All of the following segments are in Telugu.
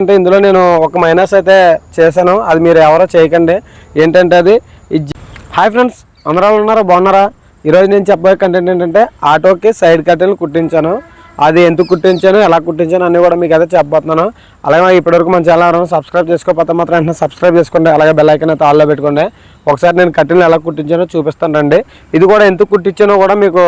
అంటే ఇందులో నేను ఒక మైనస్ అయితే చేశాను. అది మీరు ఎవరో చేయకండి. ఏంటంటే అది హాయ్ ఫ్రెండ్స్ అందరూ ఉన్నారా? బాగున్నారా? ఈరోజు నేను చెప్పబోయే కంటెంట్ ఏంటంటే ఆటోకి సైడ్ కట్టెలు కుట్టించాను. అది ఎందుకు కుట్టించాను? ఎలా కుట్టించాను? అన్నీ కూడా మీకు అయితే చెప్పబోతున్నాను. అలాగే ఇప్పటివరకు మన ఛానల్ సబ్స్క్రైబ్ చేసుకోకపోతే మాత్రం వెంటనే సబ్స్క్రైబ్ చేసుకోండి. అలాగే బెల్లైకన్ అయితే ఆల్లో పెట్టుకోండి. ఒకసారి నేను కట్టెలు ఎలా కుట్టించానో చూపిస్తాను రండి. ఇది కూడా ఎందుకు కుట్టించానో కూడా మీకు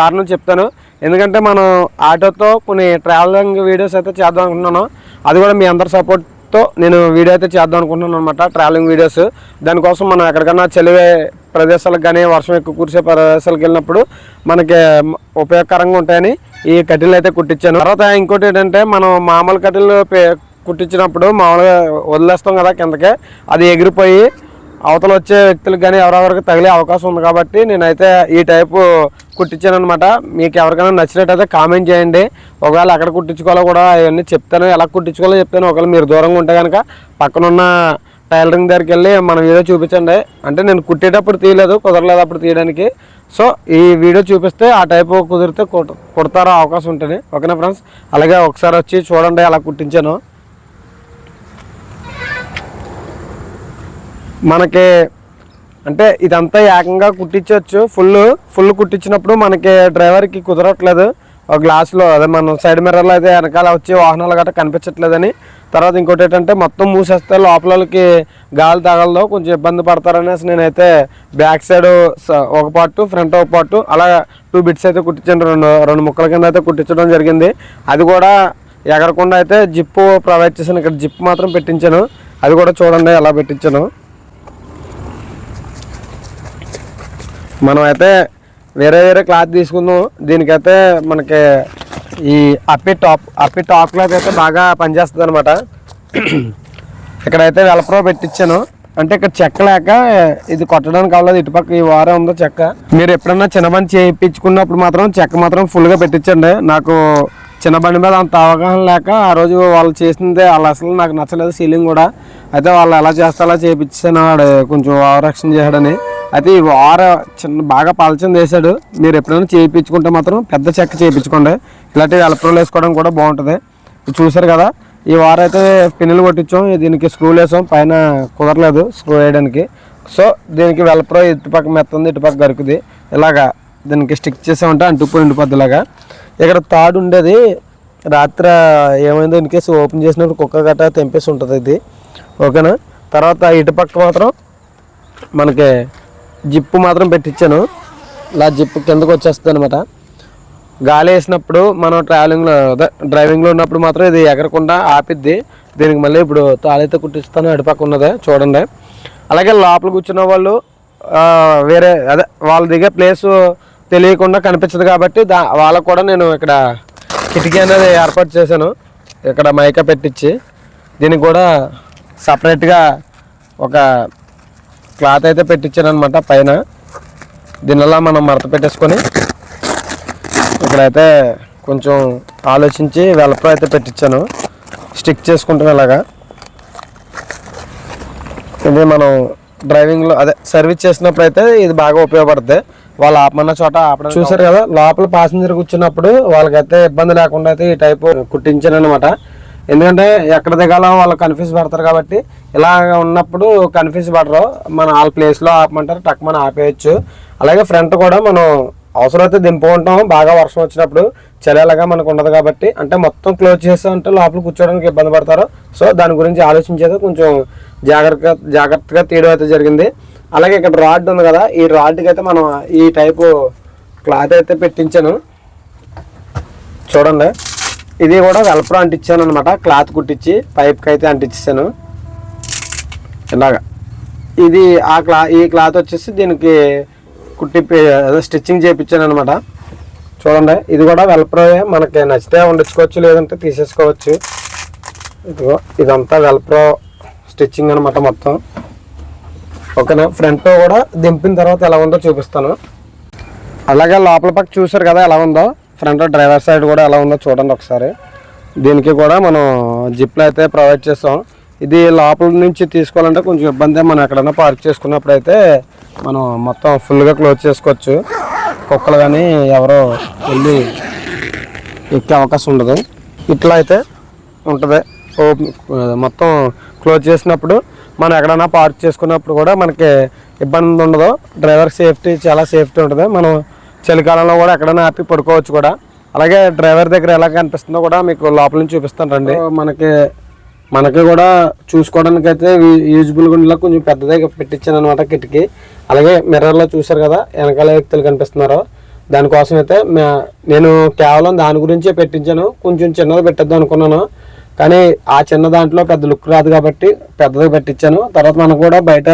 కారణం చెప్తాను. ఎందుకంటే మనం ఆటోతో కొన్ని ట్రావెలింగ్ వీడియోస్ అయితే చేద్దాం అనుకుంటున్నాను. అది కూడా మీ అందరి సపోర్ట్తో నేను వీడియో అయితే చేద్దాం అనుకుంటున్నాను అనమాట ట్రావెలింగ్ వీడియోస్ దానికోసం మనం ఎక్కడికన్నా చలివే ప్రదేశాలకు కానీ వర్షం ఎక్కువ కురిసే ప్రదేశాలకు వెళ్ళినప్పుడు మనకి ఉపయోగకరంగా ఉంటాయని ఈ కట్టెలు అయితే కుట్టించాను తర్వాత ఇంకోటి ఏంటంటే మనం మామూలు కట్టెలు పే- కుట్టించినప్పుడు మామూలుగా వదిలేస్తాం కదా కిందకే అది ఎగిరిపోయి అవతల వచ్చే వ్యక్తులకు కానీ ఎవరెవరికి తగిలే అవకాశం ఉంది కాబట్టి నేనైతే ఈ టైపు కుట్టించాను అనమాట మీకు ఎవరికైనా నచ్చినట్టయితే కామెంట్ చేయండి. ఒకవేళ ఎక్కడ కుట్టించుకోవాలో కూడా అవన్నీ చెప్తాను. ఎలా కుట్టించుకోవాలో చెప్తాను. ఒకవేళ మీరు దూరంగా ఉంటే కనుక పక్కనున్న టైలరింగ్ దగ్గరికి వెళ్ళి మన వీడియో చూపించండి. అంటే నేను కుట్టేటప్పుడు తీయలేదు కుదరలేదు అప్పుడు తీయడానికి. సో ఈ వీడియో చూపిస్తే ఆ టైపు కుదిరితే కుట్ కుడతారో అవకాశం ఉంటుంది. ఓకేనా ఫ్రెండ్స్? అలాగే ఒకసారి వచ్చి చూడండి అలా కుట్టించాను. మనకి అంటే ఇదంతా ఏకంగా కుట్టించవచ్చు. ఫుల్ ఫుల్ కుట్టించినప్పుడు మనకి డ్రైవర్కి కుదరట్లేదు. ఒక గ్లాసులో అదే మనం సైడ్ మిర్రర్లో అయితే వెనకాల వచ్చి వాహనాలు గట్రా కనిపించట్లేదని. తర్వాత ఇంకోటి ఏంటంటే మొత్తం మూసేస్తే లోపలకి గాలి తగలదో. కొంచెం ఇబ్బంది పడతారనేసి నేనైతే బ్యాక్ సైడ్ ఒక పార్ట్ ఫ్రంట్ ఒక పార్ట్ అలా టూ బిట్స్ అయితే కుట్టించాను. రెండు రెండు ముక్కల కింద అయితే కుట్టించడం జరిగింది. అది కూడా ఎగరకుండా అయితే జిప్పు ప్రొవైడ్ చేశాను. ఇక్కడ జిప్ మాత్రం పెట్టించాను. అది కూడా చూడండి ఎలా పెట్టించాను. మనం అయితే వేరే వేరే క్లాత్ తీసుకుందాం. దీనికైతే మనకి ఈ అప్పి టాప్ అప్పి టాప్ క్లాత్ అయితే బాగా పనిచేస్తుంది అనమాట ఇక్కడైతే వెలప్రో పెట్టించాను. అంటే ఇక్కడ చెక్క లేక ఇది కొట్టడానికి అవ్వలేదు. ఇటుపక్క ఈ వారం ఉందో చెక్క. మీరు ఎప్పుడన్నా చిన్న బండి చేయించుకున్నప్పుడు మాత్రం చెక్క మాత్రం ఫుల్గా పెట్టించండి. నాకు చిన్న బండి మీద అంత అవగాహన లేక ఆ రోజు వాళ్ళు చేసిందే వాళ్ళు అసలు నాకు నచ్చలేదు సీలింగ్ కూడా. అయితే వాళ్ళు ఎలా చేస్తే అలా చేయించాను వాడు కొంచెం ఓవరాక్షన్ చేయడని అయితే ఈ వార చిన్న బాగా పలచని వేసాడు మీరు ఎప్పుడైనా చేయించుకుంటే మాత్రం పెద్ద చెక్క చేయించుకోండి. ఇలాంటి ఎలక్ట్రోల్ వేసుకోవడం కూడా బాగుంటుంది. చూసారు కదా ఈ వారం అయితే పిన్నులు కొట్టించాం. దీనికి స్క్రూలు వేసాం. పైన కుదరలేదు స్క్రూ వేయడానికి. సో దీనికి వెల్ప్రో ఇటుపక్క మెత్తంది ఇటుపక్క గరుకుది. ఇలాగా దీనికి స్టిక్ చేసామంటే అంటుకుపోయి ఉండిపోద్ది ఇలాగా ఇక్కడ తాడు ఉండేది. రాత్రి ఏమైందో ఇన్కేస్ ఓపెన్ చేసినప్పుడు కుక్క గట్ట తెంపేసి ఉంటుంది ఇది. ఓకేనా? తర్వాత ఇటుపక్క మాత్రం మనకి జిప్పు మాత్రం పెట్టించాను ఇలా జిప్పు కిందకు వచ్చేస్తుంది అనమాట గాలి వేసినప్పుడు మనం ట్రావెలింగ్లో డ్రైవింగ్లో ఉన్నప్పుడు మాత్రం ఇది ఎగరకుండా ఆపిద్ది. దీనికి మళ్ళీ ఇప్పుడు తాళైతే కుట్టిస్తాను అడిపక్క ఉన్నదే చూడండి. అలాగే లోపల కూర్చున్న వాళ్ళు వేరే అదే వాళ్ళ దిగే ప్లేస్ తెలియకుండా కనిపించదు కాబట్టి దా వాళ్ళకు కూడా నేను ఇక్కడ కిటికీ అనేది ఏర్పాటు చేశాను. ఇక్కడ మైక పెట్టించి దీనికి కూడా సపరేట్గా ఒక క్లాత్ అయితే పెట్టించాను అనమాట పైన. దీనివల్ల మనం మడత పెట్టేసుకొని ఇక్కడైతే కొంచెం ఆలోచించి వెలప్రో అయితే పెట్టించాను. స్టిక్ చేసుకుంటాం ఇలాగా. ఇది మనం డ్రైవింగ్లో అదే సర్వీస్ చేసినప్పుడు అయితే ఇది బాగా ఉపయోగపడుతుంది వాళ్ళు ఆపమన్న చోట ఆపడం చూసారు కదా లోపల ప్యాసింజర్ కూర్చున్నప్పుడు వాళ్ళకైతే ఇబ్బంది లేకుండా అయితే ఈ టైపు కుట్టించాను అనమాట ఎందుకంటే ఎక్కడ దిగాలో వాళ్ళు కన్ఫ్యూజ్ పడతారు కాబట్టి ఇలా ఉన్నప్పుడు కన్ఫ్యూజ్ పడరు. మన వాళ్ళ ప్లేస్లో ఆపమంటారు టక్ మనం ఆపేయచ్చు. అలాగే ఫ్రంట్ కూడా మనం అవసరమైతే దింపుకుంటాం బాగా వర్షం వచ్చినప్పుడు చలిలాగా మనకు ఉండదు కాబట్టి అంటే మొత్తం క్లోజ్ చేస్తామంటే లోపల కూర్చోడానికి ఇబ్బంది పడతారు. సో దాని గురించి ఆలోచించేది కొంచెం జాగ్రత్తగా జాగ్రత్తగా తీయడం అయితే జరిగింది. అలాగే ఇక్కడ రాడ్ ఉంది కదా ఈ రాడ్కి అయితే మనం ఈ టైపు క్లాత్ అయితే పెట్టించాను. చూడండి. ఇది కూడా వెల్ప్రో అంటించాను అనమాట క్లాత్ కుట్టించి పైప్కి అయితే అంటించాను ఇలాగా. ఇది ఆ క్లా ఈ క్లాత్ వచ్చేసి దీనికి కుట్టి స్టిచ్చింగ్ చేయించాను అనమాట చూడండి ఇది కూడా వెల్ప్రోయే మనకి నచ్చితే వండించుకోవచ్చు లేదంటే తీసేసుకోవచ్చు. ఇదిగో ఇదంతా వెల్ప్రో స్టిచ్చింగ్ అనమాట మొత్తం. ఓకేనా? ఫ్రంట్ కూడా దింపిన తర్వాత ఎలా ఉందో చూపిస్తాను. అలాగే లోపల పక్క చూసారు కదా ఎలా ఉందో? ఫ్రంట్ డ్రైవర్ సైడ్ కూడా ఎలా ఉందో చూడండి ఒకసారి. దీనికి కూడా మనం జిప్లు అయితే ప్రొవైడ్ చేస్తాం. ఇది లోపల నుంచి తీసుకోవాలంటే కొంచెం ఇబ్బంది. మనం ఎక్కడైనా పార్క్ చేసుకున్నప్పుడు అయితే మనం మొత్తం ఫుల్గా క్లోజ్ చేసుకోవచ్చు. కుక్కలు కానీ ఎవరో వెళ్ళి ఎక్కే అవకాశం ఉండదు. ఇట్లా అయితే ఉంటుంది. ఓపెన్ మొత్తం క్లోజ్ చేసినప్పుడు మనం ఎక్కడైనా పార్క్ చేసుకున్నప్పుడు కూడా మనకి ఇబ్బంది ఉండదు. డ్రైవర్ సేఫ్టీ చాలా సేఫ్టీ ఉంటుంది. మనం చలికాలంలో కూడా ఎక్కడైనా ఆపి పడుకోవచ్చు కూడా. అలాగే డ్రైవర్ దగ్గర ఎలా కనిపిస్తుందో కూడా మీకు లోపల నుంచి చూపిస్తాను రండి. మనకి మనకి కూడా చూసుకోవడానికి అయితే యూజ్బుల్గా ఉండేలా కొంచెం పెద్దదే పెట్టించాను అనమాట కిటికీ. అలాగే మిర్రర్లో చూశారు కదా వెనకాల వ్యక్తులు కనిపిస్తున్నారు. దానికోసం అయితే నేను కేవలం దాని గురించే పెట్టించాను. కొంచెం చిన్నది పెట్టద్దు అనుకున్నాను. కానీ ఆ చిన్న దాంట్లో పెద్ద లుక్ రాదు కాబట్టి పెద్దది పెట్టించాను. తర్వాత మనకు కూడా బయట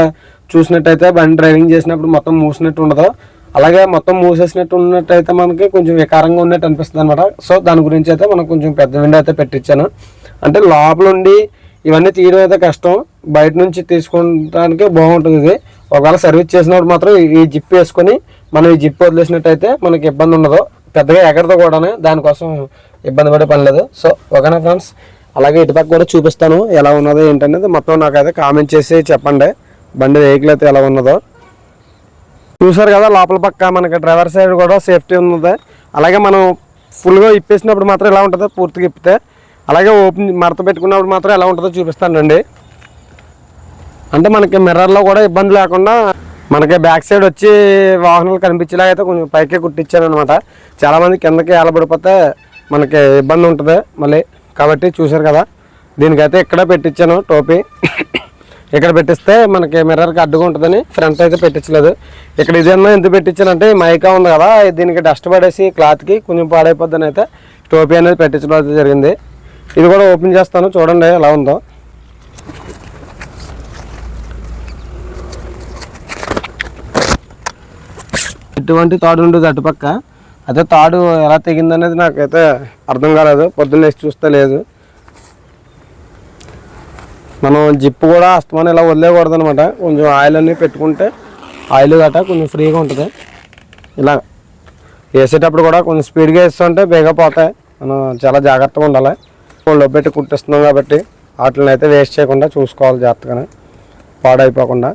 చూసినట్టయితే బండి డ్రైవింగ్ చేసినప్పుడు మొత్తం మూసినట్టు ఉండదు. అలాగే మొత్తం మూసేసినట్టు ఉన్నట్టయితే మనకి కొంచెం వికారంగా ఉన్నట్టు అనిపిస్తుంది అనమాట సో దాని గురించి అయితే మనం కొంచెం పెద్ద విండో అయితే పెట్టించాను అంటే లోపల ఉండి ఇవన్నీ తీయడం అయితే కష్టం. బయట నుంచి తీసుకోవడానికి బాగుంటుంది ఇది. ఒకవేళ సర్వీస్ చేసినప్పుడు మాత్రం ఈ జిప్ వేసుకొని మనం ఈ జిప్ వదిలేసినట్టయితే మనకి ఇబ్బంది ఉండదు. పెద్దగా ఎగరదు కూడా దానికోసం ఇబ్బంది పడే పని లేదు. సో ఓకేనా ఫ్రెండ్స్? అలాగే ఇటుపక్క కూడా చూపిస్తాను ఎలా ఉన్నదో ఏంటనేది మొత్తం నాకైతే కామెంట్ చేసి చెప్పండి. బండి వెహికల్ అయితే ఎలా ఉన్నదో. చూసారు కదా లోపల పక్క మనకి డ్రైవర్ సైడ్ కూడా సేఫ్టీ ఉంది అలాగే మనం ఫుల్గా ఇప్పేసినప్పుడు మాత్రం ఎలా ఉంటుందో పూర్తిగా ఇప్పితే అలాగే ఓపెన్ మడత పెట్టుకున్నప్పుడు మాత్రం ఎలా ఉంటుందో చూపిస్తానండి. అంటే మనకి మిర్రర్లో కూడా ఇబ్బంది లేకుండా మనకి బ్యాక్ సైడ్ వచ్చి వాహనాలు కనిపించేలాగా అయితే కొంచెం పైకే కుట్టించాను అనమాట చాలామంది కిందకి ఏలబడిపోతే మనకి ఇబ్బంది ఉంటుంది మళ్ళీ. కాబట్టి చూసారు కదా దీనికైతే ఇక్కడ పెట్టించాను టోపీ. ఇక్కడ పెట్టిస్తే మనకి మిర్రర్కి అడ్డుగా ఉంటుందని ఫ్రంట్ అయితే పెట్టించలేదు. ఇక్కడ ఇదన్నా ఎందుకు పెట్టించానంటే మైకా ఉంది కదా దీనికి డస్ట్ పడేసి క్లాత్కి కొంచెం పాడైపోద్దని అయితే టోపీ అనేది పెట్టించడం అయితే జరిగింది. ఇది కూడా ఓపెన్ చేస్తాను చూడండి ఎలా ఉందో. ఎటువంటి తాడు ఉండదు అటుపక్క. అదే తాడు ఎలా తెగిందనేది నాకైతే అర్థం కాలేదు. పొద్దున్న వేసి చూస్తే లేదు. మనం జిప్పు కూడా అస్తమానం ఇలా వదిలేయకూడదు అనమాట కొంచెం ఆయిల్ అన్నీ పెట్టుకుంటే ఆయిల్ గట్రా కొంచెం ఫ్రీగా ఉంటుంది. ఇలా వేసేటప్పుడు కూడా కొంచెం స్పీడ్గా వేస్తుంటే బేగా పోతాయి. మనం చాలా జాగ్రత్తగా ఉండాలి. ఫోన్లో పెట్టి కుట్టిస్తున్నాం కాబట్టి వాటిని అయితే వేస్ట్ చేయకుండా చూసుకోవాలి జాగ్రత్తగానే. పాడైపోకుండా.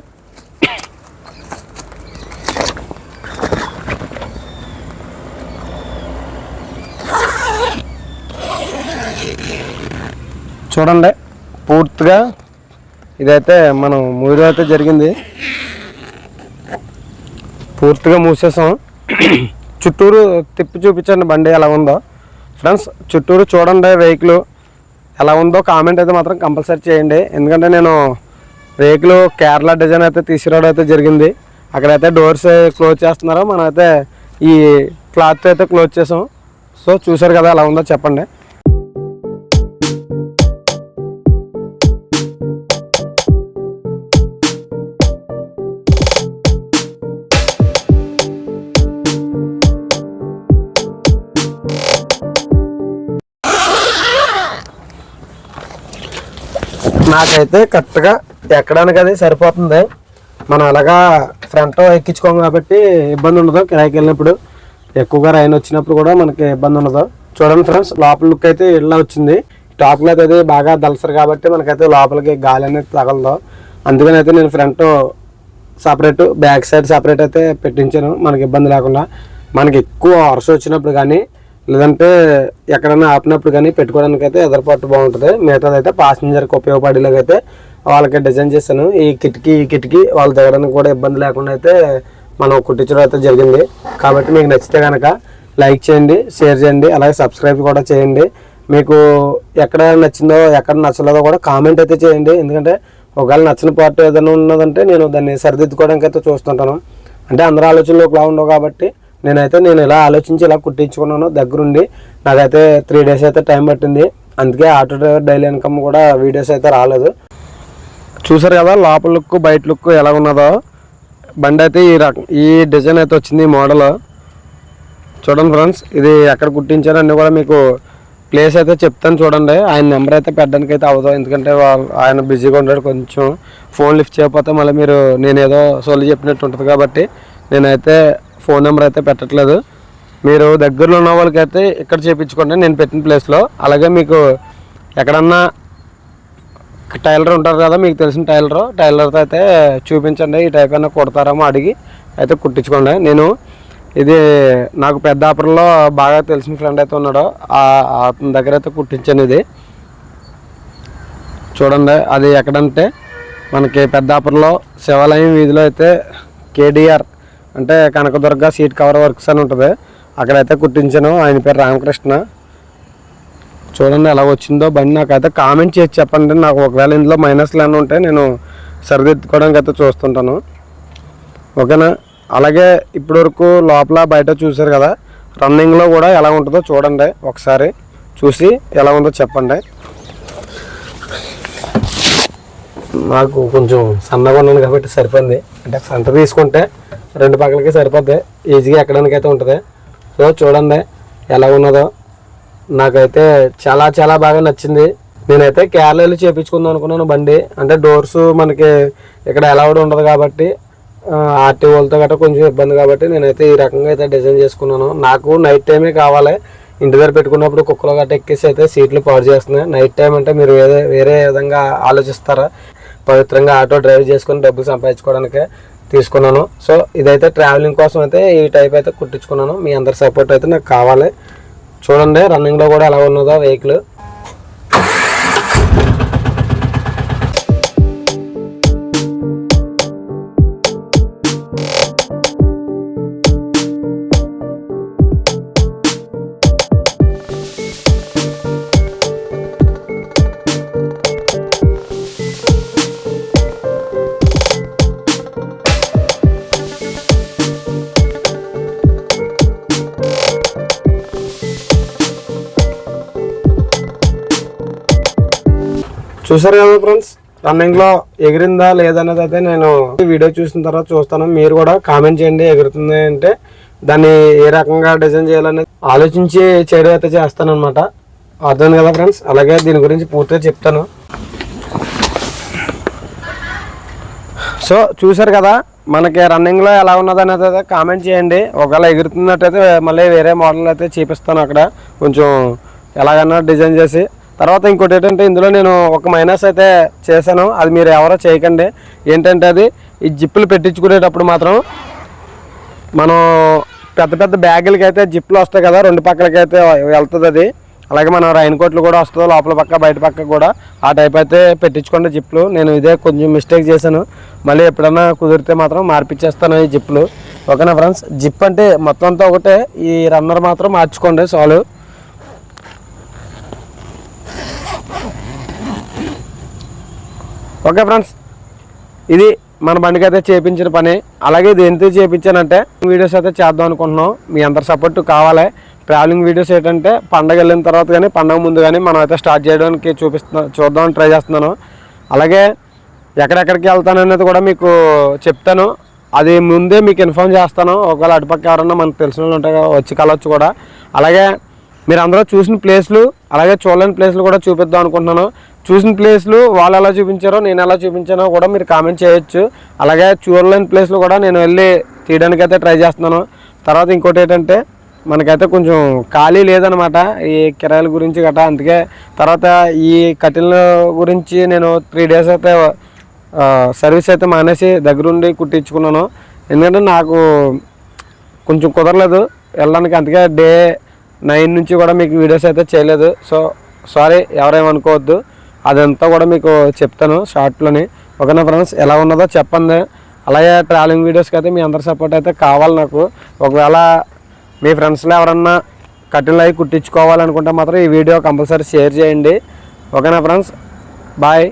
చూడండి. పూర్తిగా ఇదైతే మనం మూడు అయితే జరిగింది. పూర్తిగా మూసేసాం. చుట్టూరు తిప్పి చూపించండి బండి ఎలా ఉందో. ఫ్రెండ్స్ చుట్టూరు చూడండి వెహికల్ ఎలా ఉందో కామెంట్ అయితే మాత్రం కంపల్సరీ చేయండి. ఎందుకంటే నేను వెహికల్ కేరళ డిజైన్ అయితే తీసుకురావడం అయితే జరిగింది. అక్కడైతే డోర్స్ క్లోజ్ చేస్తున్నారో మనం అయితే ఈ క్లాత్ అయితే క్లోజ్ చేసాం. సో చూసారు కదా ఎలా ఉందో చెప్పండి. నాకైతే కరెక్ట్గా ఎక్కడానికి అది సరిపోతుంది. మనం అలాగా ఫ్రంట్ ఎక్కించుకోం కాబట్టి ఇబ్బంది ఉండదు కిరాయికి వెళ్ళినప్పుడు ఎక్కువగా రైన్ వచ్చినప్పుడు కూడా మనకి ఇబ్బంది ఉండదు చూడండి ఫ్రెండ్స్ లోపల లుక్ అయితే ఇలా వచ్చింది. టాప్లో అయితే అది బాగా దలసరు కాబట్టి మనకైతే లోపలికి గాలి అనేది తగలదు. అందుకని అయితే నేను front separate back side separate అయితే పెట్టించాను. మనకి ఇబ్బంది లేకుండా. మనకి ఎక్కువ వర్ష వచ్చినప్పుడు కానీ లేదంటే ఎక్కడైనా ఆపినప్పుడు కానీ పెట్టుకోవడానికి అయితే ఎదరపట్టు బాగుంటుంది. మిగతాది అయితే పాసింజర్కి ఉపయోగపడేలాగైతే అయితే వాళ్ళకి డిజైన్ చేశాను. ఈ కిటికీ ఈ కిటికీ వాళ్ళు దిగడానికి కూడా ఇబ్బంది లేకుండా అయితే మనం కుట్టించడం అయితే జరిగింది. కాబట్టి మీకు నచ్చితే కనుక లైక్ చేయండి షేర్ చేయండి అలాగే సబ్స్క్రైబ్ కూడా చేయండి. మీకు ఎక్కడ నచ్చిందో ఎక్కడ నచ్చలేదో కూడా కామెంట్ అయితే చేయండి. ఎందుకంటే ఒకవేళ నచ్చిన పార్ట్ ఏదైనా ఉన్నదంటే నేను దాన్ని సరిదిద్దుకోవడానికి అయితే చూస్తుంటాను. అంటే అందరి ఆలోచనలు ఒకలా ఉండవు కాబట్టి నేనైతే నేను ఇలా ఆలోచించి ఇలా కుట్టించుకున్నాను దగ్గరుండి నాకైతే త్రీ డేస్ అయితే టైం పట్టింది. అందుకే ఆటో డ్రైవర్ డైలీ ఇన్కమ్ కూడా వీడియోస్ అయితే రాలేదు. చూసారు కదా లోపల లుక్ బయట లుక్ ఎలా ఉన్నదో? బండి అయితే ఈ రకం ఈ డిజైన్ అయితే వచ్చింది ఈ మోడల్. చూడండి ఫ్రెండ్స్ ఇది ఎక్కడ కుట్టించారో అన్నీ కూడా మీకు ప్లేస్ అయితే చెప్తాను చూడండి. ఆయన నెంబర్ అయితే పెట్టడానికి అయితే అవ్వదు ఎందుకంటే ఆయన బిజీగా ఉంటాడు కొంచెం. ఫోన్ లిఫ్ట్ చేయకపోతే మళ్ళీ మీరు నేనేదో ఏదో సొల్లు చెప్పినట్టు ఉంటుంది కాబట్టి నేనైతే ఫోన్ నెంబర్ అయితే పెట్టట్లేదు. మీరు దగ్గరలో ఉన్న వాళ్ళకైతే ఇక్కడ చేయించుకోండి నేను పెట్టిన ప్లేస్లో. అలాగే మీకు ఎక్కడన్నా టైలర్ ఉంటారు కదా మీకు తెలిసిన టైలర్ టైలర్తో అయితే చూపించండి. ఈ టైప్ అయినా కుడతారేమో అడిగి అయితే కుట్టించుకోండి. నేను ఇది నాకు పెద్ద ఆపర్లో బాగా తెలిసిన ఫ్రెండ్ అయితే ఉన్నాడు. ఆ అతని దగ్గర అయితే కుట్టించాను ఇది. చూడండి అది ఎక్కడంటే మనకి పెద్దాపురంలో శివాలయం వీధిలో అయితే కేడిఆర్ అంటే కనకదుర్గ సీట్ కవర్ వర్క్స్ అని ఉంటుంది. అక్కడైతే కుట్టించాను. ఆయన పేరు రామకృష్ణ. చూడండి ఎలా వచ్చిందో బండి నాకైతే కామెంట్ చేసి చెప్పండి. నాకు ఒకవేళ ఇందులో మైనస్లు ఏమైనా ఉంటే నేను సరిదిద్దుకోవడానికి అయితే చూస్తుంటాను. ఓకేనా? అలాగే ఇప్పటి వరకు లోపల బయట చూసారు కదా రన్నింగ్లో కూడా ఎలా ఉంటుందో చూడండి ఒకసారి. చూసి ఎలా ఉందో చెప్పండి. నాకు కొంచెం సన్నగా ఉన్నాను కాబట్టి సరిపోయింది. అంటే ఫ్రంట్ తీసుకుంటే రెండు పక్కలకి సరిపోద్ది. ఈజీగా ఎక్కడానికి అయితే ఉంటుంది. సో చూడండి ఎలా ఉన్నదో. నాకైతే చాలా చాలా బాగా నచ్చింది. నేనైతే కేరళలో చేపించుకుందాం అనుకున్నాను బండి. అంటే డోర్స్ మనకి ఇక్కడ అలౌడ్ ఉండదు కాబట్టి ఆర్టీఓలతో గట్రా కొంచెం ఇబ్బంది కాబట్టి నేనైతే ఈ రకంగా అయితే డిజైన్ చేసుకున్నాను. నాకు నైట్ టైమే కావాలి. ఇంటి దగ్గర పెట్టుకున్నప్పుడు కుక్కలు గట్ట ఎక్కేసి అయితే సీట్లు పాడు చేస్తున్నాయి. నైట్ టైం అంటే మీరు వేరే వేరే విధంగా ఆలోచిస్తారా? పవిత్రంగా ఆటో డ్రైవ్ చేసుకుని డబ్బులు సంపాదించుకోవడానికే. తీసుకున్నాను. సో ఇదైతే ట్రావెలింగ్ కోసం అయితే ఈ టైప్ అయితే కుట్టించుకున్నాను. మీ అందరి సపోర్ట్ అయితే నాకు కావాలి. చూడండి రన్నింగ్లో కూడా ఎలా ఉన్నదో వెహికల్ చూసారు కదా ఫ్రెండ్స్? రన్నింగ్లో ఎగిరిందా లేదనేది అయితే నేను వీడియో చూసిన తర్వాత చూస్తాను. మీరు కూడా కామెంట్ చేయండి ఎగురుతుంది అంటే దాన్ని ఏ రకంగా డిజైన్ చేయాలనేది ఆలోచించి చేయడం అయితే చేస్తాను అనమాట అర్థం కదా ఫ్రెండ్స్? అలాగే దీని గురించి పూర్తిగా చెప్తాను. సో చూసారు కదా మనకి రన్నింగ్లో ఎలా ఉన్నది అనేది అయితే కామెంట్ చేయండి. ఒకవేళ ఎగురుతున్నట్టయితే మళ్ళీ వేరే మోడల్ అయితే చూపిస్తాను అక్కడ. కొంచెం ఎలాగన్నా డిజైన్ చేసి తర్వాత ఇంకోటి ఏంటంటే ఇందులో నేను ఒక మైనస్ అయితే చేశాను. అది మీరు ఎవరో చేయకండి. ఏంటంటే అది ఈ జిప్పులు పెట్టించుకునేటప్పుడు మాత్రం మనం పెద్ద పెద్ద బ్యాగులకి అయితే జిప్పులు వస్తాయి కదా రెండు పక్కలకి అయితే వెళ్తుంది అది. అలాగే మనం రైన్ కోట్లు కూడా వస్తుంది లోపల పక్క బయట పక్క కూడా. ఆ టైప్ అయితే పెట్టించుకోండి జిప్లు నేను ఇదే కొంచెం మిస్టేక్ చేశాను. మళ్ళీ ఎప్పుడన్నా కుదిరితే మాత్రం మార్పిచ్చేస్తాను ఈ జిప్లు ఓకేనా ఫ్రెండ్స్ జిప్ అంటే మొత్తం అంతా ఒకటే. ఈ రన్నర్ మాత్రం మార్చుకోండి సాల్వ్ ఓకే ఫ్రెండ్స్ ఇది మన బండికి అయితే చేపించిన పని. అలాగే ఇది ఎందుకు చేపించానంటే వీడియోస్ అయితే చేద్దాం అనుకుంటున్నాం. మీ అందరి సపోర్ట్ కావాలి. ట్రావెలింగ్ వీడియోస్ ఏంటంటే పండగ వెళ్ళిన తర్వాత కానీ పండగ ముందు కానీ మనం అయితే స్టార్ట్ చేయడానికి చూపిస్తున్నా చూద్దామని ట్రై చేస్తున్నాను. అలాగే ఎక్కడెక్కడికి వెళ్తాననేది కూడా మీకు చెప్తాను. అది ముందే మీకు ఇన్ఫామ్ చేస్తాను. ఒకవేళ అటుపక్క ఎవరన్నా మనకు తెలిసిన వాళ్ళు ఉంటే వచ్చి కలవచ్చు కూడా. అలాగే మీరు అందరూ చూసిన ప్లేస్లు అలాగే చూడలేని ప్లేస్లు కూడా చూపిద్దాం అనుకుంటున్నాను. చూసిన ప్లేస్లు వాళ్ళు ఎలా చూపించారో నేను ఎలా చూపించానో కూడా మీరు కామెంట్ చేయొచ్చు. అలాగే చూడలేని ప్లేస్లు కూడా నేను వెళ్ళి తీయడానికి అయితే ట్రై చేస్తున్నాను. తర్వాత ఇంకోటి ఏంటంటే మనకైతే కొంచెం ఖాళీ లేదనమాట ఈ కిరాయిల గురించి గట్రా. అందుకే తర్వాత ఈ కటిల్ గురించి నేను త్రీ డేస్ అయితే సర్వీస్ అయితే మానేసి దగ్గరుండి కుట్టించుకున్నాను. ఎందుకంటే నాకు కొంచెం కుదరలేదు వెళ్ళడానికి. అందుకే డే నైన్ నుంచి కూడా మీకు వీడియోస్ అయితే చేయలేదు. సో సారీ ఎవరేమనుకోవద్దు అదంతా కూడా మీకు చెప్తాను షార్ట్లోని. ఓకేనా ఫ్రెండ్స్? ఎలా ఉన్నదో చెప్పండి. అలాగే ట్రావెలింగ్ వీడియోస్కి అయితే మీ అందరి సపోర్ట్ అయితే కావాలి నాకు. ఒకవేళ మీ ఫ్రెండ్స్లో ఎవరన్నా కటింగ్ అవి కుట్టించుకోవాలనుకుంటే మాత్రం ఈ వీడియో కంపల్సరీ షేర్ చేయండి. ఓకేనా ఫ్రెండ్స్? బాయ్.